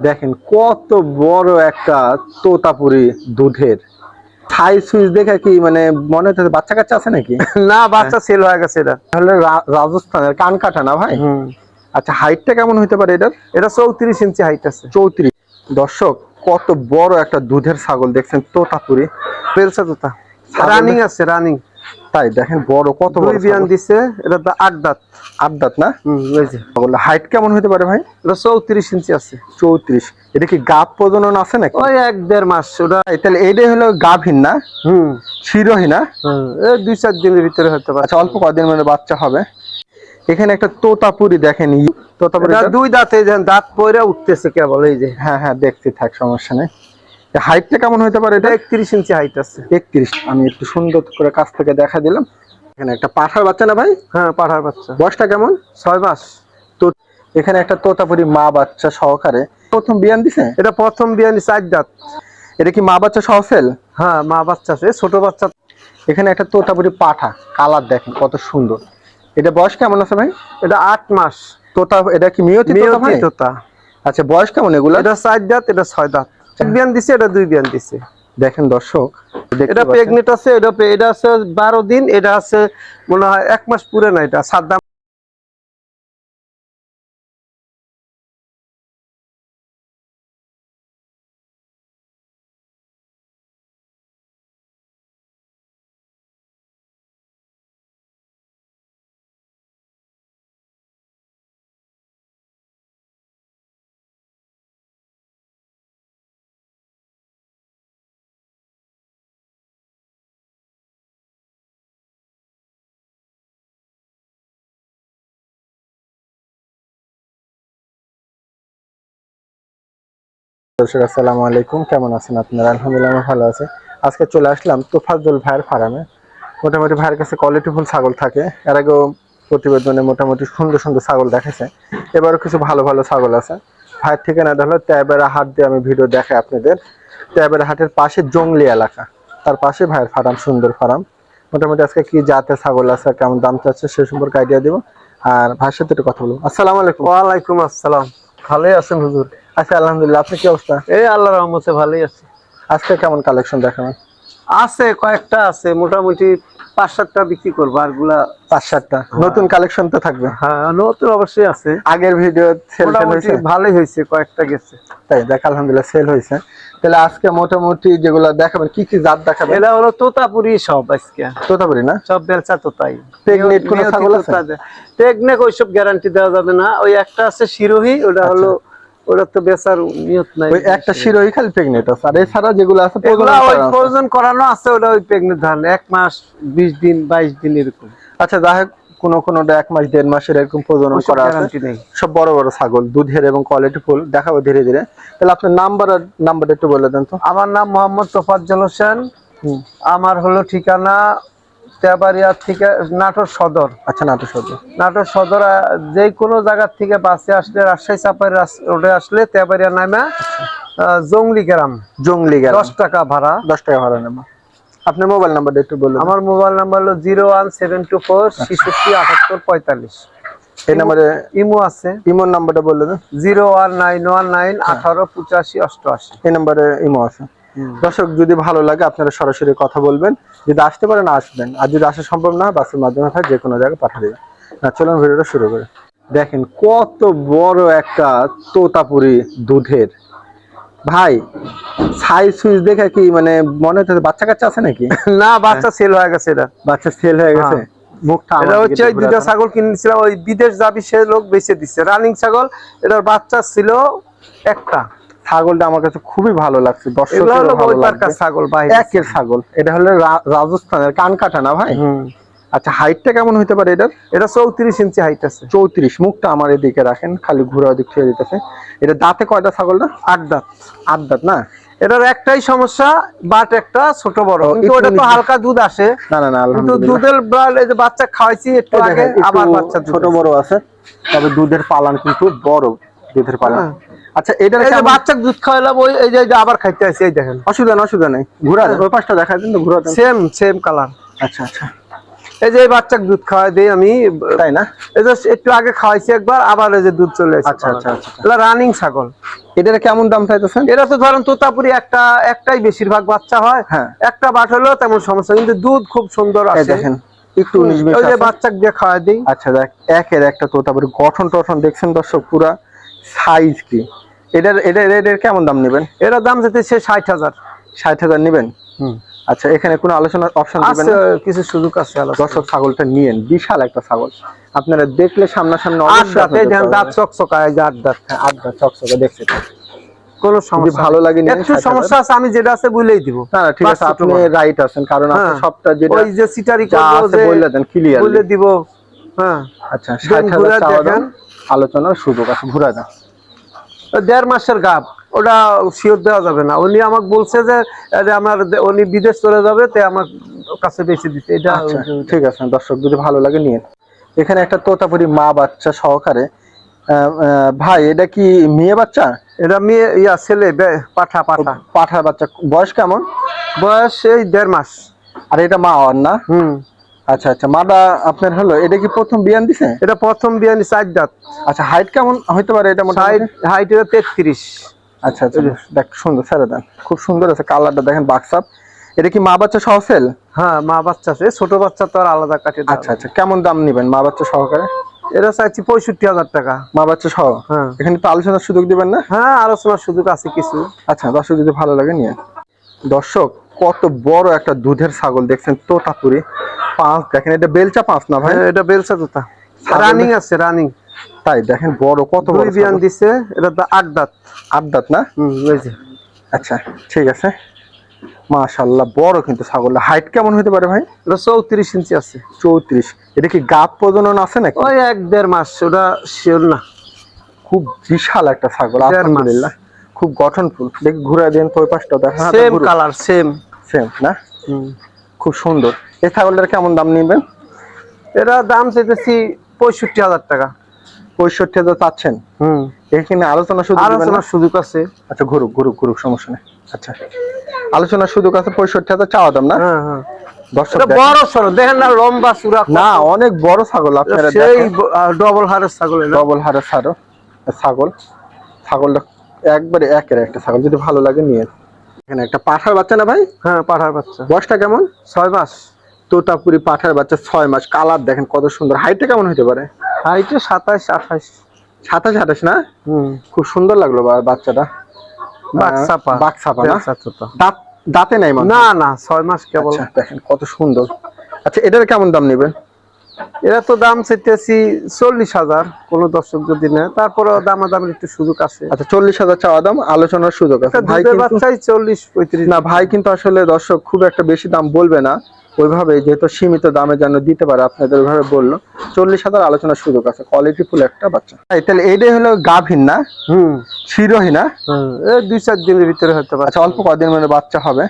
দেখেন কত বড় একটা তোতাপুরি দুধের। থাই সুইচ দেখে কি মানে মনে হচ্ছে বাচ্চা কাচ্চা আছে নাকি? না বাচ্চা সেল হয়ে গেছে এটা। তাহলে রাজস্থানের কান কাটা না ভাই? আচ্ছা হাইটটা কেমন হতে পারে এটার? এটা চৌত্রিশ ইঞ্চি হাইট আছে। চৌত্রিশ। দর্শক কত বড় একটা দুধের ছাগল দেখছেন তোতাপুরি। পেলসা তোতা। রানিং আছে রানিং তাই দেখেন বড় কত বড় বিয়ান দিছে এটা তো আট দাঁত। আট দাঁত না? ছাগল হাইট কেমন হতে পারে ভাই? এটা চৌত্রিশ ইঞ্চি আছে। চৌত্রিশ। এটা কি গাপ প্রজনন আছে নাকি? ওই এক দেড় মাস ওটা তাহলে এইটাই হলো গাভীর না? হুম। শিরোহী না? হুম, এই দুই চার দিনের ভিতরে হতে পারে। আচ্ছা অল্প কদিন মানে বাচ্চা হবে। এখানে একটা তোতাপুরি দেখেন তোতাপুরি দুই দাঁতে দাঁত পয়রা উঠতেছে কেবল এই যে। হ্যাঁ হ্যাঁ দেখতে থাক সমস্যা নেই। হাইটটা কেমন হতে পারে এটা? একত্রিশ ইঞ্চি হাইট আছে। একত্রিশ। আমি একটু সুন্দর করে কাছ থেকে দেখা দিলাম। এখানে একটা পাঠার বাচ্চা না ভাই? হ্যাঁ পাঠার বাচ্চা। বয়সটা কেমন? ছয় মাস। তো এখানে একটা তোতাপুরি মা বাচ্চা সহকারে। প্রথম বিয়ান দিছে? এটা প্রথম বিয়ানি চার দাঁত এটা কি মা বাচ্চা সহ সেল হ্যাঁ মা বাচ্চা আছে ছোট বাচ্চা। এখানে একটা তোতাপুরি পাঠা কালার দেখেন কত সুন্দর। এটা বয়স কেমন আছে ভাই? এটা আট মাস। তোতা এটা কি মিয়তি তোতা ভাই? মিয়তি তোতা। আচ্ছা বয়স কেমন এগুলো এটা চার দাঁত এটা ছয় দাঁত এক বিয়ান দিছে এটা দুই বিয়ান দিছে। দেখেন দর্শক এটা প্রেগনেট আছে এটা এটা আছে বারো দিন এটা আছে মনে হয় এক মাস পুরে না এটা সাত দর্শক, আসসালামু আলাইকুম। কেমন আছেন আপনারা? আলহামদুলিল্লাহ, আমি ভালো আছি। আজকে চলে আসলাম তোফাজ্জল ভাইয়ের ফার্মে মোটামুটি ভাইয়ের কাছে কোয়ালিটিফুল ছাগল থাকে। এর আগেও প্রতিবেদনে মোটামুটি সুন্দর সুন্দর ছাগল দেখেছে। এবারও কিছু ভালো ভালো ছাগল আছে। ভাইয়ের ঠিকানাটা হলো ট্যাবেরা হাট দিয়ে আমি ভিডিও দেখাই আপনাদের। ট্যাবেরা হাটের পাশে জঙ্গলি এলাকা। তার পাশে ভাইয়ের ফার্ম সুন্দর ফার্ম মোটামুটি আজকে কি জাতের ছাগল আছে, কেমন দাম চাচ্ছে, সে সম্পর্কে আইডিয়া দিব। আর ভাইয়ের সাথে একটু কথা বলব। আসসালামু আলাইকুম। ওয়ালাইকুম আসসালাম। ভালোই আছেন হুজুর? আচ্ছা আলহামদুলিল্লাহ। আপনি কি অবস্থা? এই আল্লাহ রহমতে ভালোই আছে। আজকে কেমন কালেকশন দেখাবেন? আছে কয়েকটা আছে মোটামুটি পাঁচ সাতটা বিক্রি করব আরগুলা পাঁচ সাতটা। নতুন কালেকশন তো থাকবে। হ্যাঁ নতুন অবশ্যই আছে। আগের ভিডিও সেল হয়েছে? ভালোই হয়েছে কয়েকটা গেছে। তাই দেখ আলহামদুলিল্লাহ সেল হয়েছে। তাহলে আজকে মোটামুটি যেগুলো দেখাবেন কি কি জাত দেখাবেন? এটা হলো তোতাপুরি সব আজকে। তোতাপুরি না? সব বেলচা তোতাই। Pregnant কোনো ছাগল আছে? টেকনেক ওইসব গ্যারান্টি দেওয়া যাবে না। ওই একটা আছে শিরোহী ওটা হলো ওটা তো বেচার নিয়ত নাই। ওই একটা শিরোই খালি প্রেগনেন্ট আছে। আর এছাড়া যেগুলো আছে প্রয়োজন করানো আছে। ওটা ওই প্রেগনেন্ট ধান। এক মাস বিশ দিন বাইশ দিন এরকম। আচ্ছা যাই হোক কোনো কোনোটা এক মাস দেড় মাসের এরকম প্রজনন করা আছে। সব বড় বড় ছাগল দুধের এবং কোয়ালিটি ফুল। দেখাবো ধীরে ধীরে। তাহলে আপনার নাম্বার আর নাম্বারটা একটু বলে দেন তো। আমার নাম মোহাম্মদ তোফাজ্জল হোসেন। আমার হলো ঠিকানা তেবাড়িয়া থেকে নাটোর সদর। আচ্ছা নাটক সদর। নাটোর সদর যে কোনো জায়গা থেকে বাসে আসলে রাজশাহী চাপাই রোডে আসলে তেবাড়িয়া নামে জংলি গ্রাম। জঙ্গলি গেল দশ টাকা ভাড়া। দশ টাকা ভাড়া নেব। আপনার মোবাইল নাম্বারটা একটু বলুন। আমার মোবাইল নাম্বার হলো zero one seven two four ছেষট্টি আটাত্তর পঁয়তাল্লিশ। এই নাম্বারে ইমো আছে। ইমোর নাম্বারটা বলে দেন। Zero one nine one nine আঠারো পঁচাশি অষ্টআশি। এই নাম্বারে ইমো আছে। দর্শক যদি ভালো লাগে আপনারা সরাসরি কথা বলবেন। যদি আসতে পারেন আসবেন। আর যদি আসা সম্ভব না হয়, বাসের মাধ্যমে হয় যে কোনো জায়গায় পাঠিয়ে দেবেন। না চলুন ভিডিওটা শুরু করে। দেখেন কত বড় একটা তোতাপুরি দুধের। ভাই সাইজ সুইচ দেখে কি মানে মনে হচ্ছে বাচ্চা কাচ্চা আছে নাকি? না বাচ্চা সেল হয়ে গেছে এটা। বাচ্চা সেল হয়ে গেছে? হ্যাঁ। মুখটা এটা হচ্ছে ওই ছাগল কিনেছিলাম ওই বিদেশ যাবি সে লোক বেঁচে দিচ্ছে। রানিং ছাগল এটার বাচ্চা ছিল একটা। ছাগলটা আমার কাছে খুবই ভালো লাগছে ছাগল একের ছাগল। এটা হলো রাজস্থানের কান কাটা না ভাই? আচ্ছা হাইটটা কেমন হতে পারে এটার? এটা চৌত্রিশ ইঞ্চি হাইট আছে। চৌত্রিশ মুখটা আমার এদিকে রাখেন খালি ঘুরা দিক থেকে দিতেছে। এটা দাঁতে কয়টা ছাগল না? আট দাঁত। আট দাঁত না? এটার একটাই সমস্যা বাট একটা ছোট বড়। কিন্তু ওটা তো হালকা দুধ আসে। না না না কিন্তু দুধের ব্রাল এই যে বাচ্চা খাওয়াইছি একটু আগে আবার বাচ্চা ছোট বড় আছে তবে দুধের পালান কিন্তু বড় দুধের পালান। হ্যাঁ। আচ্ছা এটার এই কেমন- বাচ্চা দুধ খাওয়াইলাম ওই এই যে আবার খাইতে আছে এই দেখেন। অসুবিধা নেই অসুবিধা নেই। ঘুরা ওই পাশটা দেখা দিন তো সেম সেম কালার আচ্ছা আচ্ছা। এই যে এই বাচ্চাকে দুধ খাওয়াই দিই আমি। তাই না? এই যে একটু আগে খাওয়াইছি একবার আবার এই যে দুধ চলে আচ্ছা, আচ্ছা, আচ্ছা, আচ্ছা। এটা রানিং ছাগল। এটার কেমন দাম চাইতেছেন? এরা তো ধরেন তোতাপুরি একটা একটাই বেশিরভাগ বাচ্চা হয়। হ্যাঁ। একটা বাট হলেও তেমন সমস্যা কিন্তু দুধ খুব সুন্দর আসে। দেখেন একটু উনিশ বিশ ওই যে আছে। বাচ্চাকে দিয়ে খাওয়াই দিই। আচ্ছা দেখ একের একটা তোতাপুরি গঠন টঠন দেখছেন দর্শক পুরা সাইজ কি? এটার এটার এটার কেমন দাম নেবেন? এরা দাম যেতে সে ষাট হাজার। ষাট হাজার নেবেন? আচ্ছা এখানে কোনো আলোচনার অপশন দিবেন? কিছু সুযোগ আছে দর্শক ছাগলটা নিয়েন। বিশাল একটা ছাগল। আপনারা দেখলে সামনাসামনি আট দাঁত এই দেখেন দাঁত চকচকা এই আট দাঁত আট দাঁত চকচকে কোনো সমস্যা ভালো লাগে নিন, একটু সমস্যা আছে আমি যেটা আছে বলেই দিব। না না ঠিক আছে আপনি রাইট আছেন কারণ আপনি হ্যাঁ। সবটা যেটা ওই যে সিটারি যা যে বললে দেন ক্লিয়ার বলে দিব। হ্যাঁ। আচ্ছা। আলোচনার সুযোগ আছে ঘুরে দাম ওই দেড় মাসের গাপ ওটা শিওর দেওয়া যাবে না। উনি আমাকে বলছে যে আমার উনি বিদেশ চলে যাবে তে আমার কাছে বেশি দিতে। এটা আচ্ছা ঠিক আছে দর্শক যদি ভালো লাগে নিয়ে এখানে একটা তোতাপুরি মা বাচ্চা সহকারে ভাই এটা কি মেয়ে বাচ্চা? এটা মেয়ে ইয়া ছেলে পাঠা পাঠা। পাঠার বাচ্চা। বয়স কেমন? বয়স এই দেড় মাস। আর এটা মা আর না? হুম। আচ্ছা আচ্ছা। মাটা আপনার হলো এটা কি প্রথম বিয়ান দিছে? এটা প্রথম বিয়ানি চার দাঁত। আচ্ছা হাইট কেমন হইতে পারে এটা হাইট হাইট এটা তেত্রিশ। আচ্ছা আচ্ছা। দেখ সুন্দর ছেড়ে দেন। খুব সুন্দর আছে কালারটা দেখেন বাক্সাপ এটা কি মা বাচ্চা সহ সেল হ্যাঁ মা বাচ্চা আছে ছোট বাচ্চা তো আর আলাদা কাটে আচ্ছা আচ্ছা। কেমন দাম নেবেন মা বাচ্চা সহকারে? এটা চাইছি পঁয়ষট্টি হাজার টাকা। মা বাচ্চা সহ? হ্যাঁ। এখানে তো আলোচনার সুযোগ দিবেন না? হ্যাঁ আলোচনার সুযোগ আছে কিছু। আচ্ছা দর্শক যদি ভালো লাগে নিয়ে। দর্শক কত বড় একটা দুধের ছাগল দেখছেন তোতাপুরি। পাঁচ দেখেন এটা বেলচা পাঁচ না ভাই? হ্যাঁ, এটা বেলচা জুতা। রানিং আছে রানিং তাই দেখেন বড় কত বড় বিয়ান ছাগল। দিছে এটা দা- আট দাঁত। আট দাঁত না? হুম ওই যে। আচ্ছা ঠিক আছে। মাশাল্লাহ বড় কিন্তু ছাগলটা হাইট কেমন হতে পারে ভাই? এটা চৌত্রিশ ইঞ্চি আছে। চৌত্রিশ। এটা কি গাপ প্রজনন আছে নাকি? ওই এক দেড় মাস ওটা শিওর না। খুব বিশাল একটা ছাগল আলহামদুলিল্লাহ। খুব গঠনফুল। দেখি ঘুরে দেন তো ওই পাশটা দেখা সেম কালার সেম সেম না? খুব সুন্দর। এই ছাগলটার কেমন দাম নেবেন? এটা দাম চাইতেছি পঁয়ষট্টি হাজার টাকা। পঁয়ষট্টি হাজার চাচ্ছেন? হুম। এখানে আলোচনা শুধু আলোচনার সুযোগ আছে। আচ্ছা ঘুরুক ঘুরুক ঘুরুক সমস্যা নেই। আচ্ছা আলোচনার সুযোগ আছে পঁয়ষট্টি হাজার চাওয়া দাম না? হ্যাঁ হ্যাঁ। দর্শক এটা দেখেন। বড় সড়ো দেখেন না লম্বা চূড়া না অনেক বড় ছাগল আপনারা সেই ডবল হারের ছাগল ডবল হারের ছাগল ছাগলটা একবারে একের একটা ছাগল। যদি ভালো লাগে নিয়ে। এখানে একটা পাঠার বাচ্চা না ভাই? হ্যাঁ পাঠার বাচ্চা। বয়সটা কেমন? ছয় মাস। তোতাপুরি পাঠার বাচ্চা ছয় মাস কালার দেখেন কত সুন্দর। হাইটে কেমন হতে পারে? হাইটে সাতাশ আঠাশ। সাতাশ আঠাশ না? হুম। খুব সুন্দর লাগল বাচ্চাটা। বাকসাপা বাকসাপা না? দাঁত দাঁতে নাই না না ছয় মাস কেবল। আচ্ছা দেখেন কত সুন্দর। আচ্ছা এটার কেমন দাম নেবেন? এরা তো দাম চাইতেছি চল্লিশ হাজার কোনো দর্শক যদি নেয়। তারপরে দামাদামের একটু সুযোগ আছে। আচ্ছা চল্লিশ হাজার চাওয়া দাম আলোচনার সুযোগ আছে। ভাই বাচ্চাই চল্লিশ পঁয়ত্রিশ। না ভাই কিন্তু আসলে দর্শক খুব একটা বেশি দাম বলবে না। ওইভাবে যেহেতু সীমিত দামে যেন দিতে পারে আপনাদের ওইভাবে বলল। চল্লিশ হাজার আলোচনার সুযোগ আছে কোয়ালিটি ফুল একটা বাচ্চা। তাহলে এইটাই হলো গাভীর না? হুম। শিরোহী না? দুই চার দিনের ভিতরে হতে পারে। আচ্ছা অল্প কদিন মানে বাচ্চা হবে।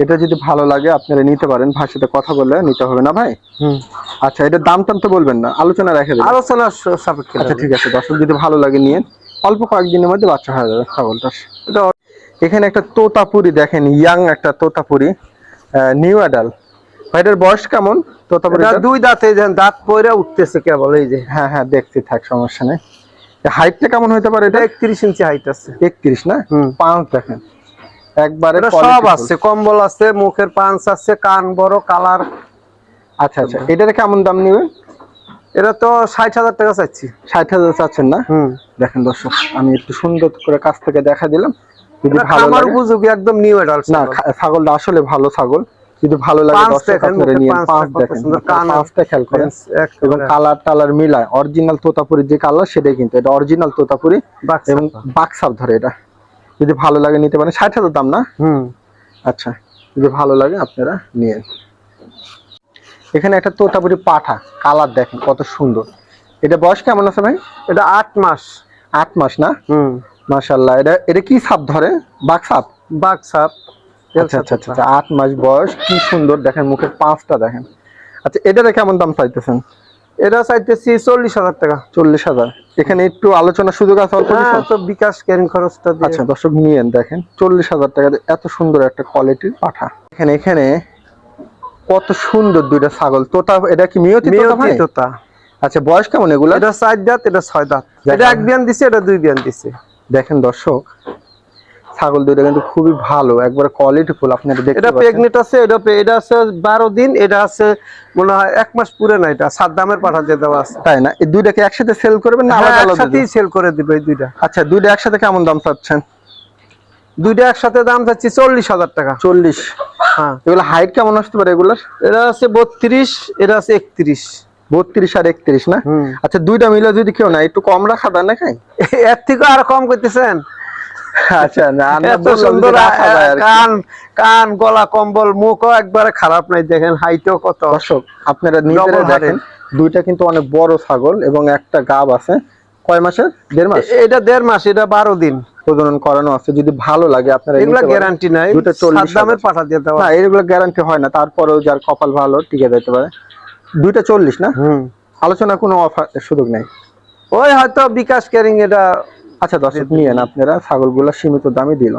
এটা যদি ভালো লাগে আপনারা নিতে পারেন ভাইয়ের সাথে কথা বলে নিতে হবে না ভাই? হুম। আচ্ছা এটা দাম টাম তো বলবেন না আলোচনা রেখে দেবেন। আলোচনার স- সাপেক্ষে আচ্ছা ঠিক আছে দর্শক যদি ভালো লাগে নিয়ে অল্প কয়েকদিনের মধ্যে বাচ্চা হয়ে যাবে ছাগলটার এটা এখানে একটা তোতাপুরি দেখেন ইয়াং একটা তোতাপুরি নিউ অ্যাডাল ভাইটার বয়স কেমন? তোতাপুরি এটা দুই দাঁতে দাঁত পয়রা উঠতেছে কেবল এই যে। হ্যাঁ হ্যাঁ দেখতে থাক সমস্যা নেই। হাইটটা কেমন হতে পারে এটা একত্রিশ ইঞ্চি হাইট আছে। একত্রিশ না? হুম। পাঁচ দেখেন। একবারে সব আছে কম্বল আছে মুখের পাঞ্চ আছে কান বড় কালার। আচ্ছা আচ্ছা এটার কেমন দাম নেবেন এটা তো ষাট হাজার টাকা চাইছি ষাট হাজার চাচ্ছেন না? হুম। দেখেন দর্শক আমি একটু সুন্দর করে কাছ থেকে দেখা দিলাম। যদি ভালো খামার উপযোগী একদম নিউ অ্যাডাল্ট না ছাগলটা আসলে ভালো ছাগল। যদি ভালো লাগে দেখেন, পাঁচটা খেয়াল করেন। এবং কালার টালার মিলায় অরিজিনাল তোতাপুরি যে কালার সেটাই কিন্তু এটা অরিজিনাল তোতাপুরি এবং বাক্সাপ ধরে এটা। যদি ভালো লাগে নিতে পারেন। ষাট হাজার দাম না? হুম। আচ্ছা যদি ভালো লাগে আপনারা নিয়েন। এখানে একটা তোতাপুরি পাঠা কালার দেখেন কত সুন্দর। এটা বয়স কেমন আছে ভাই? এটা আট মাস। আট মাস না? হুম। মাশাল্লাহ এটা এটা কি সাপ ধরে? বাঘ সাপ? বাঘ সাপ। আচ্ছা আচ্ছা আচ্ছা আট মাস বয়স কি সুন্দর দেখেন মুখের পাঁচটা দেখেন। আচ্ছা এটারে কেমন দাম চাইতেছেন? এটা চাইতেছি চল্লিশ হাজার টাকা। চল্লিশ হাজার। এখানে একটু আলোচনার সুযোগ আছে অল্প? হ্যাঁ বিকাশ ক্যারিং খরচটা আচ্ছা দর্শক নিয়েন দেখেন চল্লিশ হাজার টাকা এত সুন্দর একটা কোয়ালিটির পাঠা। এখানে এখানে কত সুন্দর দুইটা ছাগল। তোতা এটা কি মিয়তি তোতা আচ্ছা বয়স কেমন এগুলো এটা চার দাঁত এটা ছয় দাঁত। এটা এক বিয়ান দিছে এটা দুই বিয়ান দিছে। দেখেন দর্শক ছাগল দুইটা কিন্তু খুবই ভালো একবারে কোয়ালিটি ফুল আপনারা দেখতে এটা পাচ্ছেন। প্রেগনেন্ট আছে এটা এটা আছে বারো দিন এটা আছে মনে হয় এক মাস পুরে না এটা সাদ্দামের পাঠা দিয়ে দেওয়া আছে। তাই না? এই দুইটাকে একসাথে সেল করবেন না হ্যাঁ, আলাদা আলাদা একসাথেই সেল করে দিবে এই দুইটা। আচ্ছা দুইটা একসাথে কেমন দাম চাচ্ছেন? দুইটা একসাথে দাম চাচ্ছি চল্লিশ হাজার টাকা। চল্লিশ? হ্যাঁ। এগুলো হাইট কেমন আসতে পারে এগুলোর? এটা আছে বত্রিশ এটা আছে একত্রিশ। বত্রিশ আর একত্রিশ না? আচ্ছা দুইটা মিলে যদি কেউ না একটু কম রাখা দেয় না খাই এর থেকে আর কম করতেছেন? আচ্ছা না এত সুন্দর রাখা যায় আর কি। কান কান গলা কম্বল মুখও একবারে খারাপ নাই দেখেন হাইটও কত। দর্শক আপনারা নিজেরা দেখেন দুইটা কিন্তু অনেক বড় ছাগল এবং একটা গাব আছে। কয় মাসের? দেড় মাস? এটা দেড় মাস এটা বারো দিন। প্রজনন করানো আছে যদি ভালো লাগে আপনারা এগুলা। গ্যারান্টি নাই দুটো চল্লিশ সাদ্দামের পাঠা দিয়ে দেওয়া। না এগুলো গ্যারান্টি হয় না তারপরেও যার কপাল ভালো টিকে যেতে পারে। দুইটা চল্লিশ না? হুম। আলোচনা কোনো অফার সুযোগ নেই। ওই হয়তো বিকাশ ক্যারিং এটা আচ্ছা দর্শক নিয়েন আপনারা ছাগলগুলো সীমিত দামে দিল।